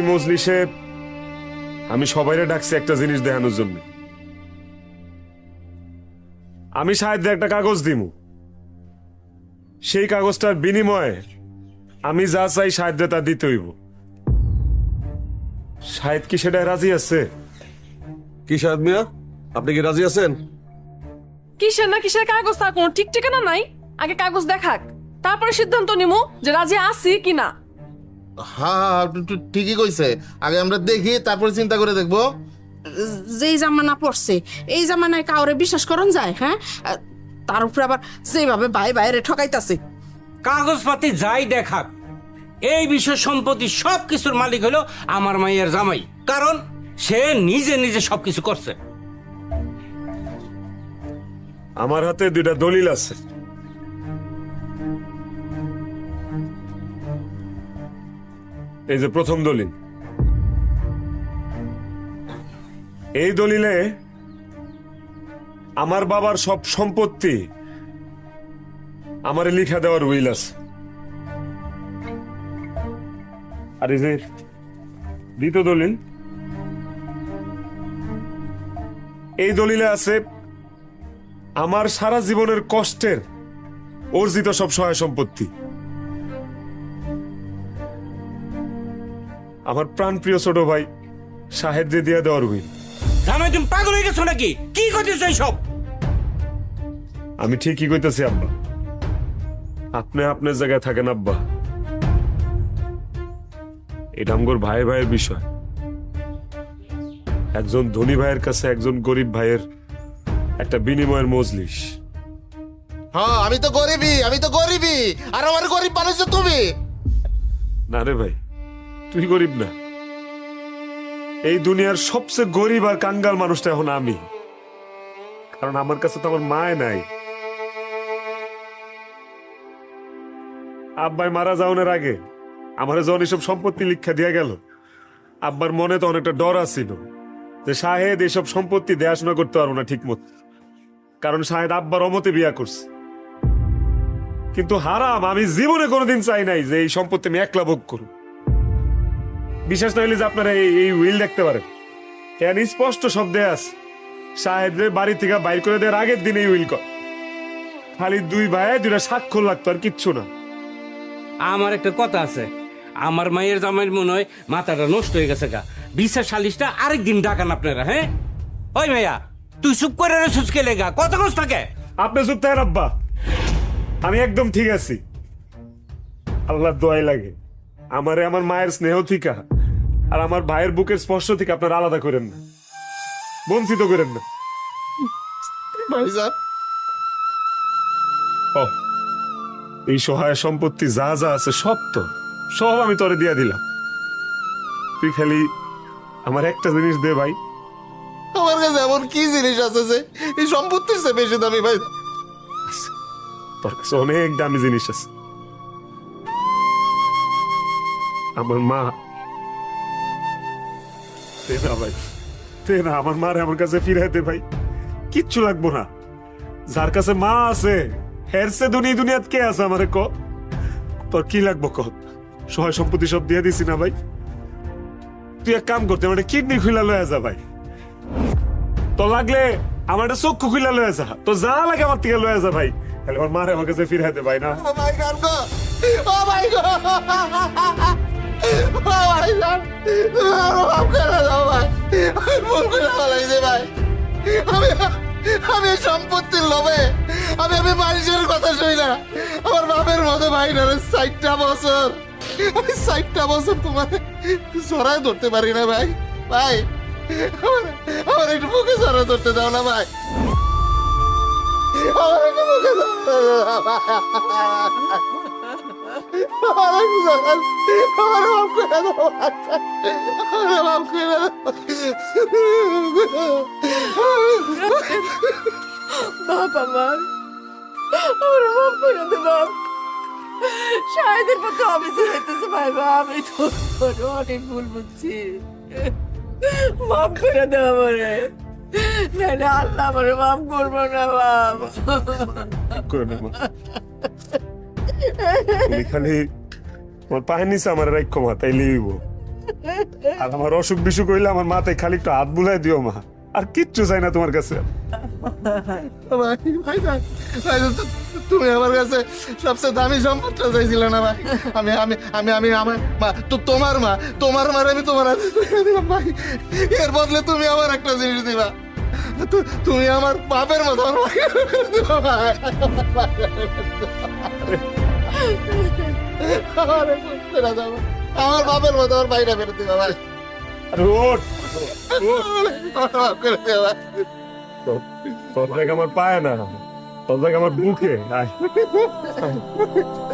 মজলিসে আমি সবাইরে ডাকছি একটা জিনিস দেখানোর জন্য। আমি সাহেবদের একটা কাগজ দিমু। সেই কাগজটার বিনিময়ে আমি যা চাই সাহেবদের তা দিতে হইব। সাহেব কি সেটা রাজি আছে? কি সাহেব মিয়া? আপনি কি রাজি আছেন? কিসের না কিসের কাগজ তার কোনো ঠিক ঠিকানা নাই? আগে কাগজ দেখাক। তারপরে সিদ্ধান্ত নিমু যে রাজি আছি কি না হ্যাঁ ঠিকই কইছে। আগে আমরা দেখি তারপরে চিন্তা করে দেখব। যেই জামানা পড়ছে এই জামানায় কাউরে বিশ্বাস করন যায় হ্যাঁ? তার উপরে আবার যেভাবে ভাই বাইরে ঠকাইতাছে। কাগজপাতি যাই দেখাক এই বিষয় সম্পত্তি সব কিছুর মালিক হলো আমার মাইয়ের জামাই। কারণ সে নিজে নিজে সবকিছু করছে। আমার হাতে দুইটা দলিল আছে। এই যে প্রথম দলিল। এই দলিলে আমার বাবার সব সম্পত্তি আমারে লিখা দেওয়ার উইল আছে। আর এই যে দ্বিতীয় দলিল, এই দলিলে আছে আমার সারা জীবনের কষ্টের অর্জিত সব সহায় সম্পত্তি। আমার প্রাণপ্রিয় ছোট ভাই সাহেবদের দিয়ে দেওয়ার উইল জামাই তুমি পাগল হয়ে গেছো নাকি? কি করতেছো সব আমি ঠিকই কইতেছি আব্বা। আপনি আপনার জায়গায় থাকেন আব্বা। এটা আমগোর ভাই ভাইয়ের বিষয়। একজন ধনী ভাইয়ের কাছে একজন গরিব ভাইয়ের একটা বিনিময়ের মজলিস। হ্যাঁ আমি তো গরিবই আমি তো গরিবই। আর আমার গরিব বানাইছো তুমি? না রে ভাই তুই গরিব না। এই দুনিয়ার সবচেয়ে গরিব আর কাঙ্গাল মানুষটা এখন আমি। কারণ আমার কাছে তো আমার মায় নাই। আব্বাই মারা যাওয়ার আগে আমার যখন এসব সম্পত্তি লিখা দিয়া গেল, আব্বার মনে তো অনেকটা ডর আছিল যে শাহেদ এসব সম্পত্তি দেখাশোনা করতে পারব না ঠিক মতো কারণ শাহেদ আব্বার অমতে বিয়া করছে। কিন্তু হারাম, আমি জীবনে কোনোদিন চাই নাই যে এই সম্পত্তি আমি একলা ভোগ করুন বিশেষ না হইলে যে আপনারা এই উইল দেখতে পারেন। কেন স্পষ্ট শব্দে আছে। সাহেবদের বাড়ি থেকে বাইর করে দেওয়ার আগের দিন এই উইল কর খালি দুই ভাই দুটা স্বাক্ষর লাগতো আর কিচ্ছু না। আমার একটা কথা আছে। আমার মায়ের জামাইয়ের মনে হয় মাথাটা নষ্ট হয়ে গেছে গা। বিশ্বাস সালিশটা আরেকদিন ডাকান আপনারা হ্যাঁ? ওই মাইয়া তুই চুপ করে সুচকে লেগা কত কষ্ট থাকে? আপনি চুপ থাকেন আব্বা। আমি একদম ঠিক আছি। আল্লাহ দোয়াই লাগে। আমারে আমার মায়ের স্নেহ থিকা আর আমার ভাইয়ের বুকের স্পর্শ থেকে আপনারা আলাদা করেন না। বঞ্চিত করেন না। ভাইজান ও এই সহায় সম্পত্তি যা যা আছে সব তো সব আমি তোরে দিয়া দিলাম। তুই খালি আমার একটা জিনিস দে ভাই। আমার কাছে এমন কি জিনিস আছে যে এই সম্পত্তির চেয়ে বেশি দামি ভাই? তোর কাছে অনেক দামি জিনিস আছে। আমার মা দে না ভাই। দে না আমার মারে আমার কাছে ফিরাই ভাই। কিচ্ছু লাগবো না। যার কাছে মা আছে হেরসে দুনিয়া দুনিয়াত কে আছে আমারে ক? তোর কি লাগবো ক? সহায় সম্পত্তি সব দিয়ে দিছি না ভাই। তুই এক কাম করতে আমার কিডনি খুলা লয়ে যা ভাই। তো লাগলে আমার একটা চক্ষু খুলা লয়ে যা। তো যা লাগে আমার থেকে লয়ে যা ভাই। তাহলে আমার মারে আমার কাছে ফিরাই দে ভাই না। ও মাই গড ও মাই গড আমি আমি সম্পত্তির লোভে, আমি আমি মানুষের কথা শুই না। আমার বাপের মতো ভাই না ষাটটা বছর। আমি ষাটটা বছর তোমার সরাই ধরতে পারি না ভাই। ভাই, আমার আমার একটু বুকে সরাই ধরতে দাও না ভাই। আমার একটু বুকে বাপ আমার আমার মাফ করে দে বাপ। শাহেদের মতো আমি হইতেছে ভাই বাপ আমি তো অনেক ভুল বুঝছি। মাফ করে দে আমারে। না না, আল্লাহ আমারে মাফ করব না, বাপ। করে না তোমার পায়ের নিচে আমার তাই আর আমার অসুখ বিসুখ হইলে আমার মাথায় খালি একটু হাত বুলাই দিও, মা। আর কিচ্ছু চাই না তোমার কাছে। তুমি আমার কাছে সবচেয়ে দামি সম্পদটা চাইছিলে না, ভাই? আমি আমি আমি আমি, আমার মা, তো তোমার মা, তোমার মার আমি তোমার দিলাম, ভাই। এর বদলে তুমি আমার একটা জিনিস দিবা। তুমি আমার বাপের মতো আমার বাপের মতো আমার ভাইরা ফেরত দিবা ভাই। আমার পায় না। তোর আমার বুকে।